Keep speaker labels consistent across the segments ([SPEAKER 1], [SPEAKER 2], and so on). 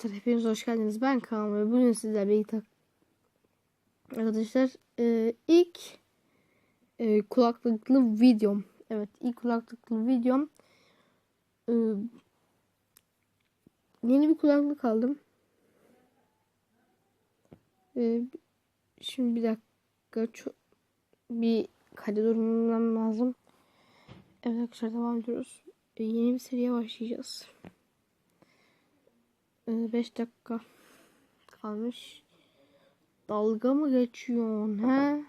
[SPEAKER 1] arkadaşlar hepiniz hoş geldiniz. Ben Kaan ve bugün sizlerle birlikte arkadaşlar e, ilk e, kulaklıklı videom. Evet ilk kulaklıklı videom. E, yeni bir kulaklık aldım. E, şimdi bir dakika çok, bir kaydı durmam lazım. Evet arkadaşlar devam ediyoruz. E, yeni bir seriye başlayacağız. 5 dakika kalmış. Dalga mı geçiyorsun he?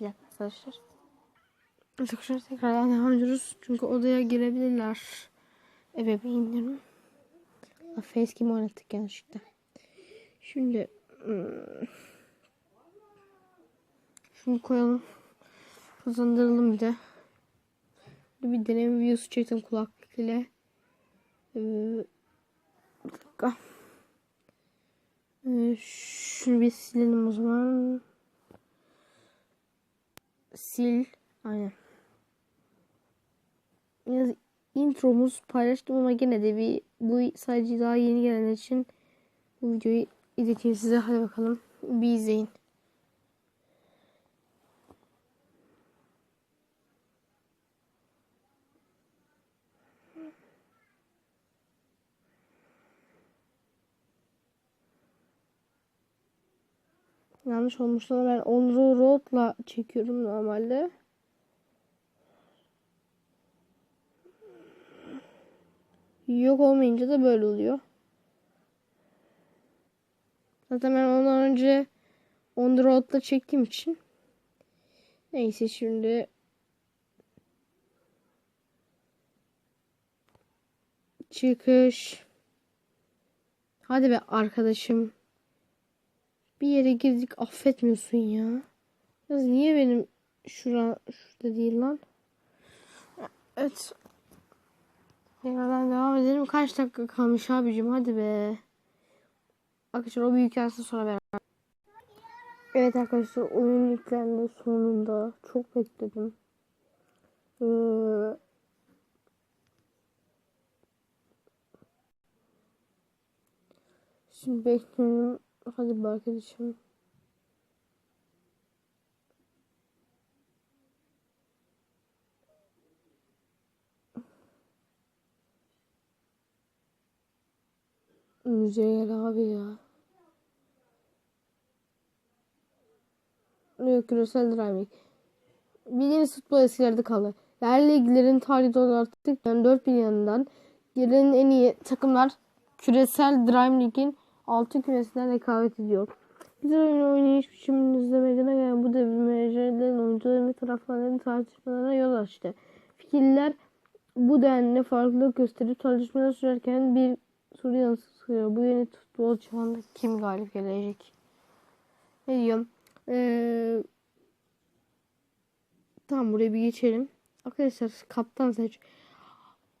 [SPEAKER 1] Bir dakika arkadaşlar. Arkadaşlar tekrardan devam ediyoruz. Çünkü odaya girebilirler. Ebeveynlerim. Facecam oynattık yanlışlıkla. Şimdi hmm, şunu koyalım. Hızlandıralım bir de. Bir deneme videosu çektim kulaklık ile. Ee, dakika. Ee, şunu bir silelim o zaman. Sil. Aynen. Biraz intromuz paylaştım ama gene de bir bu sadece daha yeni gelenler için bu videoyu izleteyim size. Hadi bakalım. Bir izleyin. Yanlış olmuş ama ben Onru Road'la çekiyorum normalde. Yok olmayınca da böyle oluyor. Zaten ben ondan önce On the Road'la çektiğim için. Neyse şimdi çıkış. Hadi be arkadaşım. Bir yere girdik affetmiyorsun ya. Ya niye benim şura şurada değil lan? Evet. Tekrardan devam edelim. Kaç dakika kalmış abicim hadi be. Arkadaşlar o büyük gelsin sonra beraber. Evet arkadaşlar oyun yüklendi sonunda. Çok bekledim. Ee, şimdi bekliyorum. Hadi be arkadaşım. Müzeye abi ya. Yok küresel driving. Bildiğiniz futbol eskilerde kaldı. Yerli ilgilerin tarihi artık yani 4 bin yanından gelen en iyi takımlar küresel Dream League'in 6 kümesinden rekabet ediyor. Güzel oyun oynayış biçiminizde meydana gelen bu devirmecilerin oyuncuların ve taraftarların tartışmalarına yol açtı. Fikirler bu denli farklılık gösterip tartışmalar sürerken bir soru yansıtıyor. Bu yeni futbol çağında kim galip gelecek? Ne diyorum? Ee, tamam buraya bir geçelim. Arkadaşlar kaptan seç.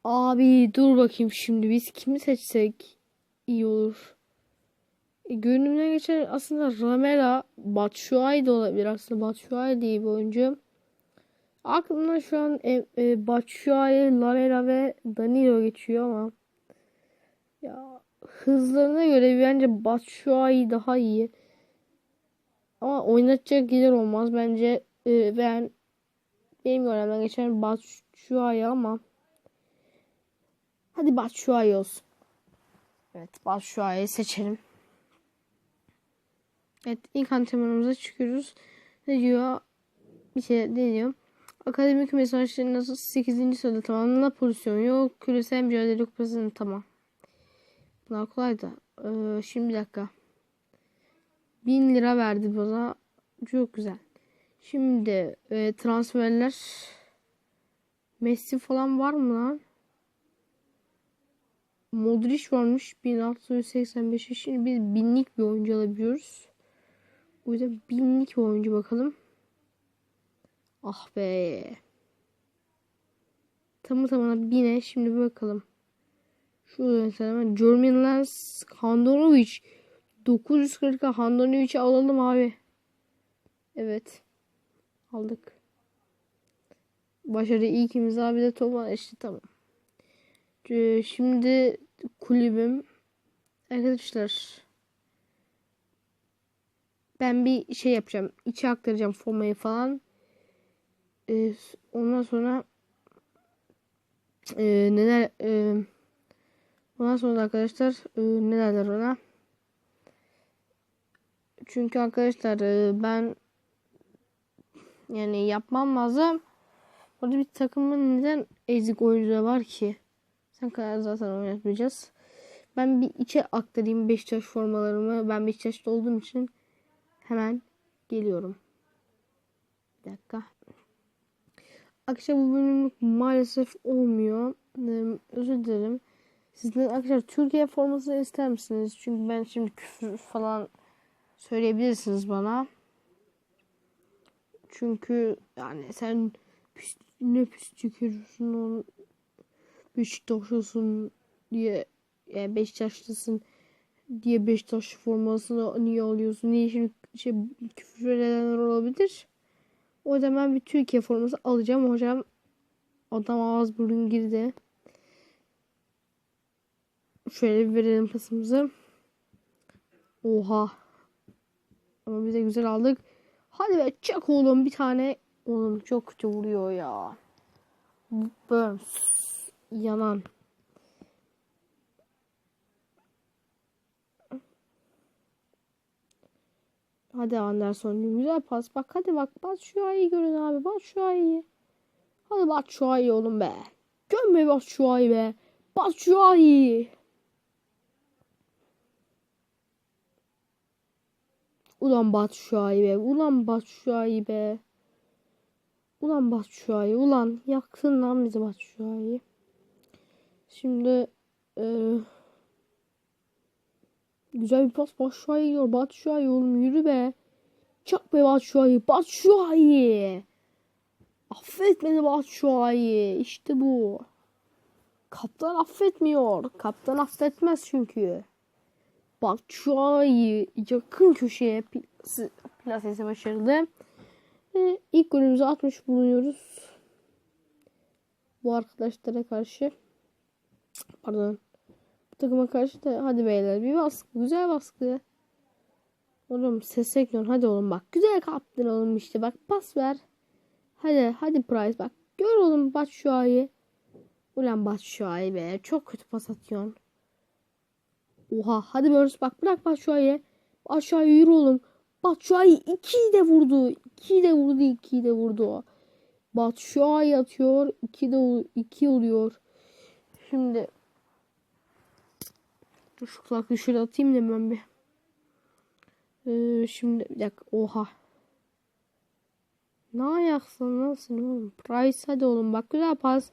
[SPEAKER 1] Abi dur bakayım şimdi biz kimi seçsek iyi olur. E, gönlümden geçen aslında Ramela Batshuayi de olabilir. Aslında Batshuayi diye bir oyuncu. Aklımdan şu an e, e, Batshuayi, Lamela ve Danilo geçiyor ama ya hızlarına göre bence Batshuayi daha iyi. Ama oynatacak gider olmaz. Bence e, ben benim gönlümden geçen Batshuayi ama hadi Batshuayi olsun. Evet Batshuayi'yi seçelim. Evet ilk antrenmanımıza çıkıyoruz. Ne diyor? Bir şey ne diyor? Akademik mesajları nasıl 8. sırada tamamlanan pozisyon yok. Küresel mücadele kupasının tamam. Bunlar kolay da. Ee, şimdi bir dakika. 1000 lira verdi bana. Çok güzel. Şimdi e, transferler Messi falan var mı lan? Modric varmış 1685 şimdi biz binlik bir oyuncu alabiliyoruz. O yüzden binlik bir oyuncu bakalım. Ah be. Tamı tamına bine. Şimdi bir bakalım. Şurada mesela Jermaine Lens Handanovic 940 Handanovic'i alalım abi. Evet. Aldık. Başarı ilk imza bir de Toma işte tamam. Şimdi kulübüm Arkadaşlar. Ben bir şey yapacağım. İçe aktaracağım formayı falan. Ee, ondan sonra e, neler e, ondan sonra da arkadaşlar e, ne derler ona çünkü arkadaşlar e, ben yani yapmam lazım. Orada bir takımın neden ezik oyuncuları var ki? Sen kadar zaten oynatmayacağız. Ben bir içe aktarayım Beşiktaş formalarımı. Ben Beşiktaş'ta olduğum için hemen geliyorum. Bir dakika. Arkadaşlar bu bölümlük maalesef olmuyor. Ee, özür dilerim. Sizden arkadaşlar Türkiye forması ister misiniz? Çünkü ben şimdi küfür falan söyleyebilirsiniz bana. Çünkü yani sen pis, ne pis tükürürsün onu Beşiktaşlısın diye yani Beşiktaşlısın diye Beşiktaş formasını niye alıyorsun? Niye şimdi şey küfür edenler olabilir? O ben bir Türkiye forması alacağım hocam. Adam ağız burun girdi. Şöyle bir verelim pasımızı. Oha. Ama bize güzel aldık. Hadi be çak oğlum bir tane. Oğlum çok kötü vuruyor ya. Burns. Yanan. Hadi Anderson güzel pas. Bak hadi bak bak şu ayı görün abi. Bak şu ayı. Hadi bak şu ayı oğlum be. Gömme bak şu ayı be. Bak şu ayı. Ulan Batu Şua'yı be. Ulan Batu Şua'yı be. Ulan Batu Şua'yı. Ulan yaktın lan bizi Batu Şua'yı. Şimdi e, güzel bir pas Batu Şua'yı yiyor. Batu Şua'yı oğlum yürü be. Çak be. Batu Şua'yı. Affetmedi Batu Şua'yı. İşte bu. Kaptan affetmiyor. Kaptan affetmez çünkü. An yakın köşeye plase, plasesi başarılı. Ve ilk golümüzü atmış bulunuyoruz. Bu arkadaşlara karşı. Pardon. Takıma karşı da hadi beyler bir baskı. Güzel baskı. Oğlum ses ekliyorsun. Hadi oğlum bak. Güzel kaptın oğlum işte. Bak pas ver. Hadi hadi Price bak. Gör oğlum Bat Şua'yı. Ulan Bat Şua'yı be. Çok kötü pas atıyorsun. Oha hadi Burns bak bırak Batshuayi'ye. Batshuayi yürü oğlum. Batshuayi 2'yi de vurdu. 2'yi de vurdu 2'yi de vurdu. Batshuayi atıyor. 2 de 2 oluyor. Şimdi Dur şu kulaklığı şöyle atayım da ben bir. Ee, şimdi bir dakika. Oha. Ne ayaksın nasıl oğlum? Price hadi oğlum bak güzel pas.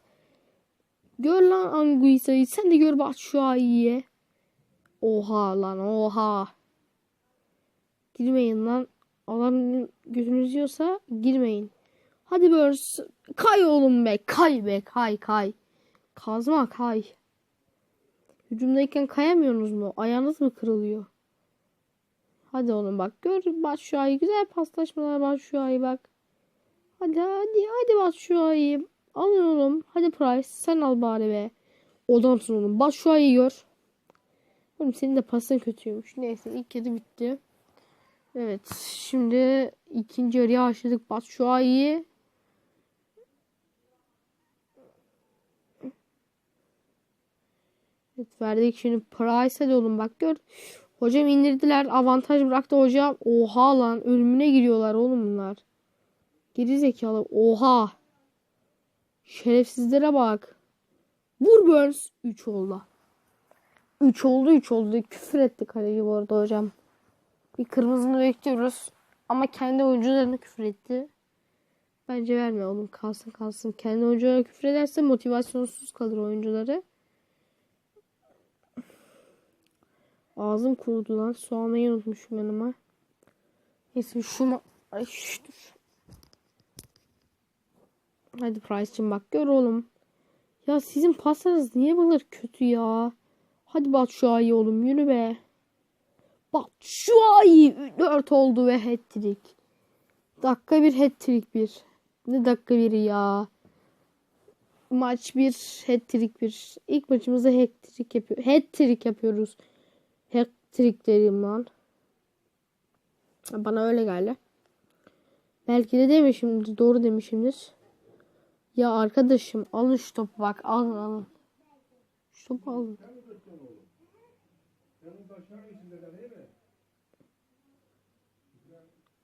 [SPEAKER 1] Gör lan Anguissa'yı. Sen de gör Batshuayi'ye. Oha lan oha. Girmeyin lan. Alan gözünüz yiyorsa girmeyin. Hadi Burns. Kay oğlum be. Kay be. Kay kay. Kazma kay. Hücumdayken kayamıyorsunuz mu? Ayağınız mı kırılıyor? Hadi oğlum bak. Gör bak şu ayı. Güzel paslaşmalar bak şu ayı bak. Hadi hadi hadi bak şu ayı. Alın oğlum. Hadi Price. Sen al bari be. Odamsın oğlum. Bak şu ayı gör. Oğlum senin de pasın kötüymüş. Neyse ilk yarı bitti. Evet şimdi ikinci yarıya başladık. Bas şu an Evet verdik şimdi Price hadi oğlum bak gör. Hocam indirdiler. Avantaj bıraktı hocam. Oha lan ölümüne giriyorlar oğlum bunlar. Geri zekalı. Oha. Şerefsizlere bak. Vur Burns. 3 oldu. 3 oldu 3 oldu. Küfür etti kaleci bu arada hocam. Bir kırmızını bekliyoruz. Ama kendi oyuncularına küfür etti. Bence verme oğlum kalsın kalsın. Kendi oyunculara küfür ederse motivasyonsuz kalır oyuncuları. Ağzım kurudu lan. Soğanayı unutmuşum yanıma. Neyse şunu... Ay şş, dur. Hadi Price'cim bak gör oğlum. Ya sizin paslarınız niye böyle kötü ya? Hadi Batshuayi oğlum yürü be. Batshuayi 4 oldu ve hat-trick. Dakika bir hat-trick bir. Ne dakika biri ya. Maç bir hat-trick bir. İlk maçımızda hat-trick yapıyor. Hat-trick yapıyoruz. Hat-trick'lerim lan. Bana öyle geldi. Belki de demişimdir. Doğru demişimdir. Ya arkadaşım alın şu topu bak alın alın. Şu topu alın.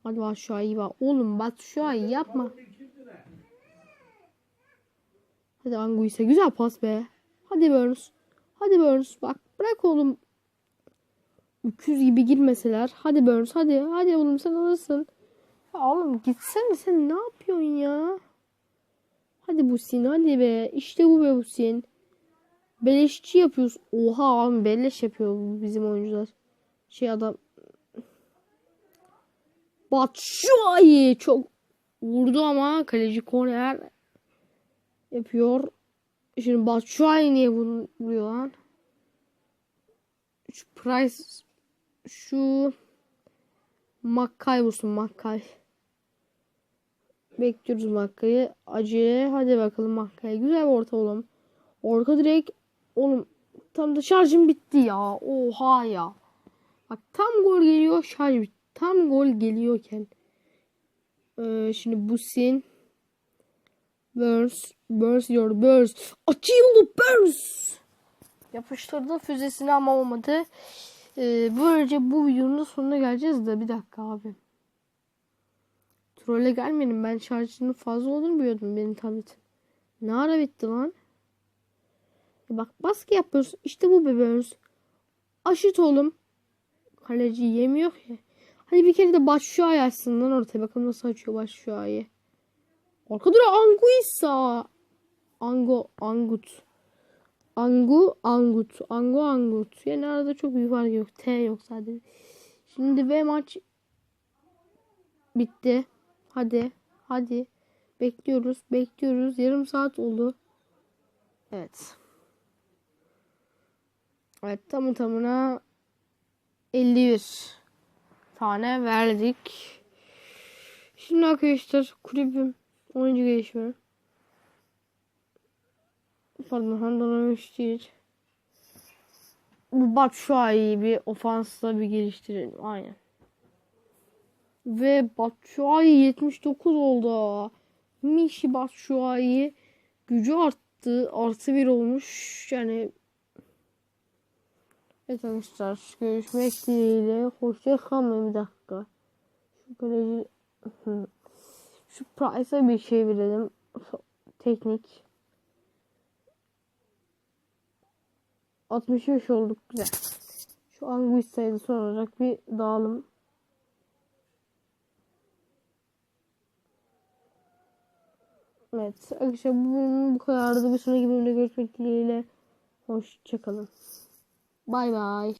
[SPEAKER 1] Hadi bak şu ayı bak. Oğlum bak şu ayı yapma. Hadi Anguissa güzel pas be. Hadi Burns. Hadi Burns bak bırak oğlum. Öküz gibi girmeseler. Hadi Burns hadi. Hadi oğlum sen alırsın. Ya oğlum gitsene sen ne yapıyorsun ya? Hadi Busin hadi be. İşte bu be Busin. Beleşçi yapıyoruz. Oha abi beleş yapıyor bizim oyuncular. Şey adam. Batshuayi çok vurdu ama kaleci korner yapıyor. Şimdi Batshuayi niye vur- vuruyor lan? Şu Price şu Makkay vursun Makkay. Bekliyoruz Makkay'ı. Acele. Hadi bakalım Makkay. Güzel bir orta oğlum. Orta direkt oğlum tam da şarjım bitti ya. Oha ya. Bak tam gol geliyor şarj bitti. Tam gol geliyorken. Ee, şimdi Busin. Burns. Burns diyor. Burns. Açıldı Burns. Yapıştırdı füzesini ama olmadı. Ee, böylece bu videonun sonuna geleceğiz de bir dakika abi. Trolle gelmedim. Ben şarjının fazla olduğunu biliyordum benim tabletim. Ne ara bitti lan? Ya bak baskı yapıyoruz. İşte bu bebeğimiz. Aşıt oğlum. Kaleci yemiyor ya. Hadi bir kere de Başşuay açsın lan ortaya. Bakalım nasıl açıyor Başşuay'ı. Arkada da Anguissa. Ango, Angut. Angu, Angut. Angu, Angut. Yani arada çok büyük fark yok. T yok sadece. Şimdi ve maç bitti. Hadi. Hadi. Bekliyoruz. Bekliyoruz. Yarım saat oldu. Evet. Evet tamı tamına 51 tane verdik. Şimdi arkadaşlar kulübüm oyuncu gelişimi. Pardon Handanovic değil. Bu Batshuayi'yi bir ofansla bir geliştirelim. Aynen. Ve Batshuayi 79 oldu. Mişi Batshuayi gücü arttı. Artı bir olmuş. Yani Evet arkadaşlar görüşmek dileğiyle. Hoşça kalın bir dakika. Şu kaleci şu Price'a bir şey verelim. Teknik. 65 olduk güzel. Şu da son olarak bir dağılım. Evet arkadaşlar bu bölümün bu kadardı. Bir sonraki bölümde görüşmek dileğiyle. Hoşçakalın. Bay bay.